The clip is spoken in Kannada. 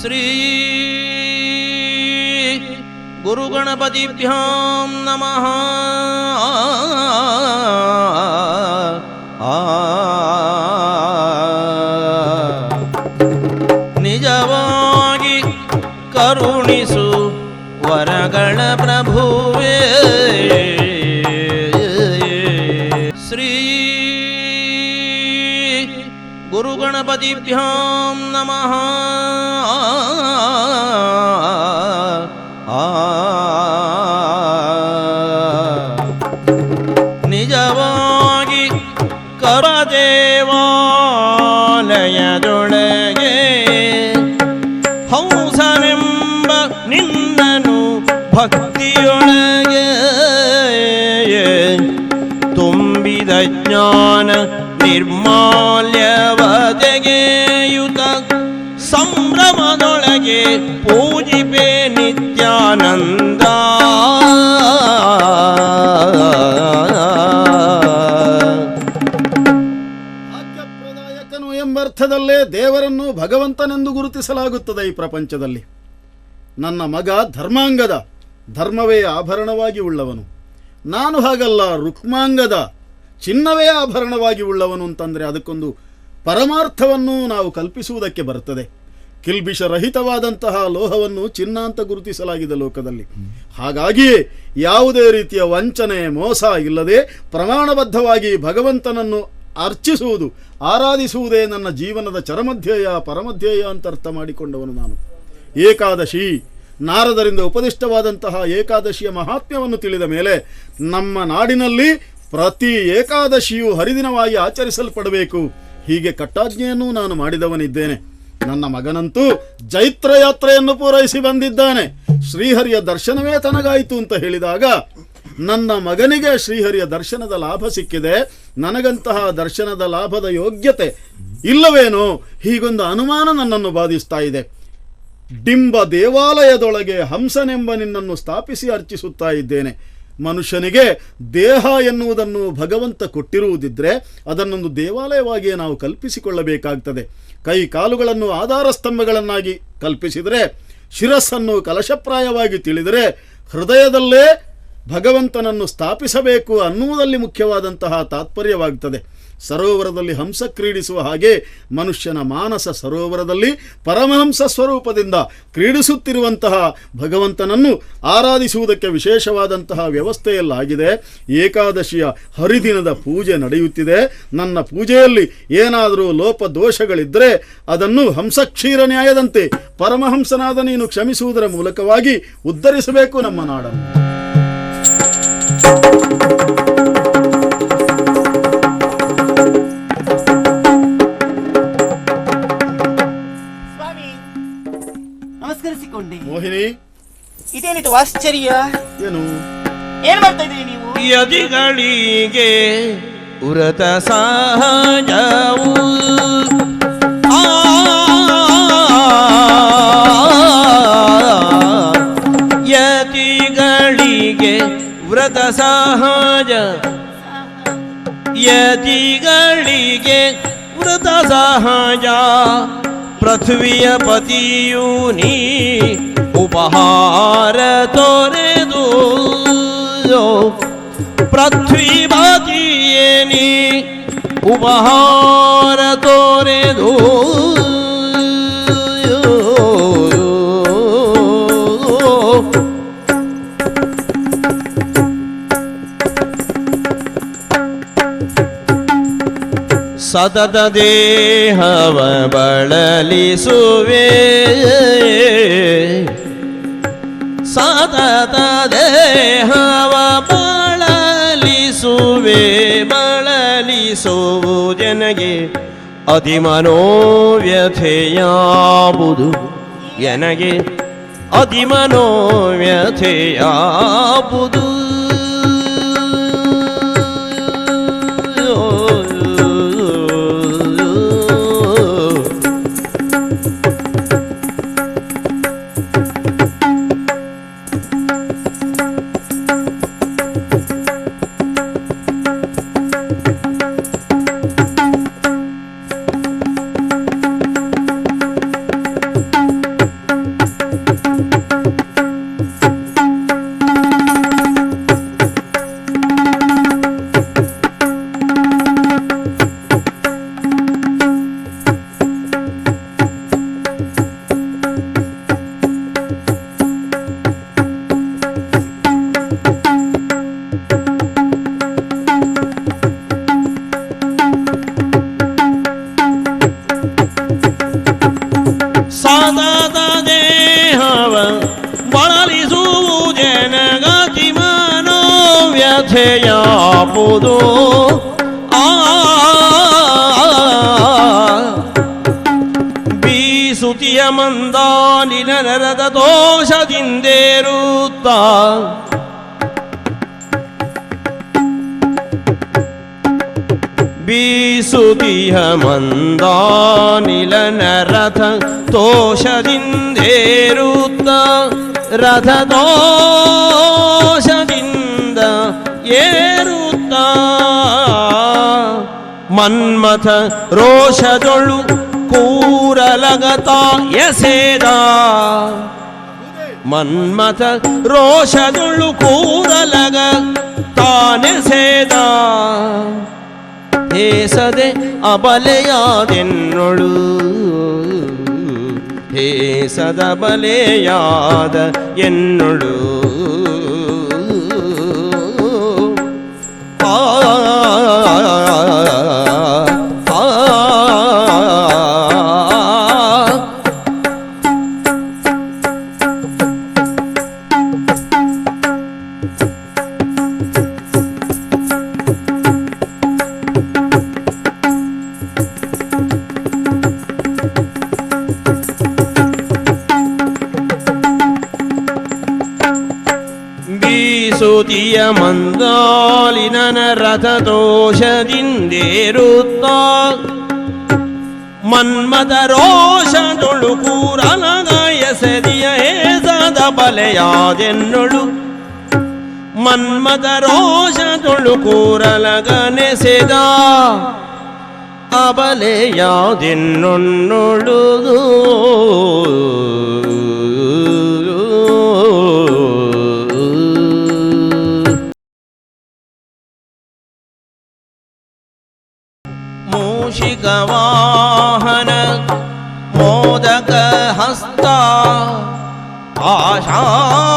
श्री गुरुगणपतिभ्यां नमः ನಿಜವಾಗಿ ಕರುಣಿಸು ವರಗಳ ಪ್ರಭುವೇ ಶ್ರೀ ಗುರುಗಣಪತಿಭ್ಯಾಂ ನಮಃ ಹಂಸನೆಂಬ ನಿನ್ನನು ಭಕ್ತಿಯೊಳಗೆ ತುಂಬಿದ ಜ್ಞಾನ ನಿರ್ಮಾಲ್ಯವದೆಗೆಯುತ. ಸಂಭ್ರಮದೊಳಗೆ ಪೂಜಿಪೆ ನಿತ್ಯಾನಂದ ಎಂಬರ್ಥದಲ್ಲೇ ದೇವರನ್ನು ಭಗವಂತನೆಂದು ಗುರುತಿಸಲಾಗುತ್ತದೆ ಈ ಪ್ರಪಂಚದಲ್ಲಿ. ನನ್ನ ಮಗ ಧರ್ಮಾಂಗದ, ಧರ್ಮವೇ ಆಭರಣವಾಗಿ ಉಳ್ಳವನು. ನಾನು ಹಾಗಲ್ಲ, ರುಕ್ಮಾಂಗದ, ಚಿನ್ನವೇ ಆಭರಣವಾಗಿ ಉಳ್ಳವನು ಅಂತಂದರೆ ಅದಕ್ಕೊಂದು ಪರಮಾರ್ಥವನ್ನು ನಾವು ಕಲ್ಪಿಸುವುದಕ್ಕೆ ಬರುತ್ತದೆ. ಕಿಲ್ಬಿಷರಹಿತವಾದಂತಹ ಲೋಹವನ್ನು ಚಿನ್ನ ಅಂತ ಗುರುತಿಸಲಾಗಿದೆ ಲೋಕದಲ್ಲಿ. ಹಾಗಾಗಿಯೇ ಯಾವುದೇ ರೀತಿಯ ವಂಚನೆ, ಮೋಸ ಇಲ್ಲದೆ ಪ್ರಮಾಣಬದ್ಧವಾಗಿ ಭಗವಂತನನ್ನು ಅರ್ಚಿಸುವುದು, ಆರಾಧಿಸುವುದೇ ನನ್ನ ಜೀವನದ ಚರಮಧ್ಯೇಯ, ಪರಮಧ್ಯೇಯ ಅಂತ ಅರ್ಥ ಮಾಡಿಕೊಂಡವನು ನಾನು. ಏಕಾದಶಿ, ನಾರದರಿಂದ ಉಪದಿಷ್ಟವಾದಂತಹ ಏಕಾದಶಿಯ ಮಹಾತ್ಮ್ಯವನ್ನು ತಿಳಿದ ಮೇಲೆ ನಮ್ಮ ನಾಡಿನಲ್ಲಿ ಪ್ರತಿ ಏಕಾದಶಿಯು ಹರಿದಿನವಾಗಿ ಆಚರಿಸಲ್ಪಡಬೇಕು. ಹೀಗೆ ಕಟ್ಟಾಜ್ಞೆಯನ್ನು ನಾನು ಮಾಡಿದವನಿದ್ದೇನೆ. ನನ್ನ ಮಗನಂತೂ ಜೈತ್ರ ಯಾತ್ರೆಯನ್ನು ಪೂರೈಸಿ ಬಂದಿದ್ದಾನೆ. ಶ್ರೀಹರಿಯ ದರ್ಶನವೇ ತನಗಾಯಿತು ಅಂತ ಹೇಳಿದಾಗ ನನ್ನ ಮಗನಿಗೆ ಶ್ರೀಹರಿಯ ದರ್ಶನದ ಲಾಭ ಸಿಕ್ಕಿದೆ. ನನಗಂತಹ ದರ್ಶನದ ಲಾಭದ ಯೋಗ್ಯತೆ ಇಲ್ಲವೇನೋ ಹೀಗೊಂದು ಅನುಮಾನ ನನ್ನನ್ನು ಬಾಧಿಸ್ತಾ ಇದೆ. ಡಿಂಬ ದೇವಾಲಯದೊಳಗೆ ಹಂಸನೆಂಬ ನಿನ್ನನ್ನು ಸ್ಥಾಪಿಸಿ ಅರ್ಚಿಸುತ್ತಾ ಇದ್ದೇನೆ. ಮನುಷ್ಯನಿಗೆ ದೇಹ ಎನ್ನುವುದನ್ನು ಭಗವಂತ ಕೊಟ್ಟಿರುವುದಿದ್ದರೆ ಅದನ್ನೊಂದು ದೇವಾಲಯವಾಗಿಯೇ ನಾವು ಕಲ್ಪಿಸಿಕೊಳ್ಳಬೇಕಾಗ್ತದೆ. ಕೈ ಕಾಲುಗಳನ್ನು ಆಧಾರ ಸ್ತಂಭಗಳನ್ನಾಗಿ ಕಲ್ಪಿಸಿದರೆ ಶಿರಸ್ಸನ್ನು ಕಲಶಪ್ರಾಯವಾಗಿ ತಿಳಿದರೆ ಹೃದಯದಲ್ಲೇ ಭಗವಂತನನ್ನು ಸ್ಥಾಪಿಸಬೇಕು ಅನ್ನುವುದಲ್ಲಿ ಮುಖ್ಯವಾದಂತಹ ತಾತ್ಪರ್ಯವಾಗುತ್ತದೆ ಸರೋವರದಲ್ಲಿ ಹಂಸ ಕ್ರೀಡಿಸುವ ಹಾಗೆ ಮನುಷ್ಯನ ಮಾನಸ ಸರೋವರದಲ್ಲಿ ಪರಮಹಂಸ ಸ್ವರೂಪದಿಂದ ಕ್ರೀಡಿಸುತ್ತಿರುವಂತಹ ಭಗವಂತನನ್ನು ಆರಾಧಿಸುವುದಕ್ಕೆ ವಿಶೇಷವಾದಂತಹ ವ್ಯವಸ್ಥೆಯಲ್ಲಾಗಿದೆ. ಏಕಾದಶಿಯ ಹರಿದಿನದ ಪೂಜೆ ನಡೆಯುತ್ತಿದೆ. ನನ್ನ ಪೂಜೆಯಲ್ಲಿ ಏನಾದರೂ ಲೋಪ ದೋಷಗಳಿದ್ದರೆ ಅದನ್ನು ಹಂಸಕ್ಷೀರ ನ್ಯಾಯದಂತೆ ಪರಮಹಂಸನಾದ ನೀನು ಕ್ಷಮಿಸುವುದರ ಮೂಲಕವಾಗಿ ಉದ್ಧರಿಸಬೇಕು ನಮ್ಮ ನಾಡನ್ನು. ಸ್ವಾಮಿ ನಮಸ್ಕರಿಸಿಕೊಂಡೆ. ಮೋಹಿನಿ. ಇದೇನಿದು ಆಶ್ಚರ್ಯ? ಏನು? ಏನ್ ಮಾಡ್ತಾ ಇದ್ದೀರಿ ನೀವು? ಯದಿಗಳಿಗೆ ಉರತ ಸಹಜವು ಆ ಯತಿಗಳಿಗೆ ವ್ರತ ಸಹಜ ಯತಿಗಳಿಗೆ ವ್ರತ ಸಹಜ ಪೃಥ್ವಿಯ ಪತಿಯು ನೀ ಉಪಹಾರ ತೊರೆದು ಪೃಥ್ವಿ ಪತಿಯೇ ನೀ ಉಪಹಾರ ತೊರೆದು ಸತತ ದೇಹವ ಬಳಲಿಸುವೆ. ಸತತ ದೇಹವ ಬಳಲಿಸುವೆ. ಬಳಲಿಸುವು ಜನಗೆ ಅತಿಮನೋವ್ಯಥೆಯಾವುದು ಎನಗೆ ಅತಿ ವ್ಯಥೆಯಾಪುದು ಆ ಬೀಸುತಿಯ ಮಂದಾನಿನ ನರದ ದೋಷದಿಂದೇರುತ್ತ. ಬೀಸುತಿಯ ಮಂದಾನಿಲ ನರಥ ತೋಷದಿಂದೇರುತ್ತ ರಥ ದೋಷದಿಂದ ಏರುತ್ತ? ಮನ್ಮಥ ರೋಷದೊಳು ಕೂರಲಗತ ಎಸೇದ. ಮನ್ಮಥ ರೋಷದೊಳು ಕೂರಲಗ ತಾನೆಸೆದ. ಹೇಸದೆ ಅಬಲೆಯಾದೆನ್ನೊಳು ಹೇಸದ ಬಲೆಯಾದ ಎನ್ನೊಳು. ಆ ಬೀಸುತಿಯ ಮಂದಾಲಿನನ ರಥ ದೋಷದಿಂದೇರುತ್ತ ಮನ್ಮದ ರೋಷದೊಳು ಕೂರಲಗ ಎಸೆದಿಯ ಹೇಸದ ಬಲೆಯಾದೆನ್ನೊಳು. ಮನ್ಮದ ರೋಷದೊಳು ಕೂರಲಗನೆಸೆದ ಅಬಲೆಯಾದೆನ್ನೊನ್ನೊಳು 啊，上。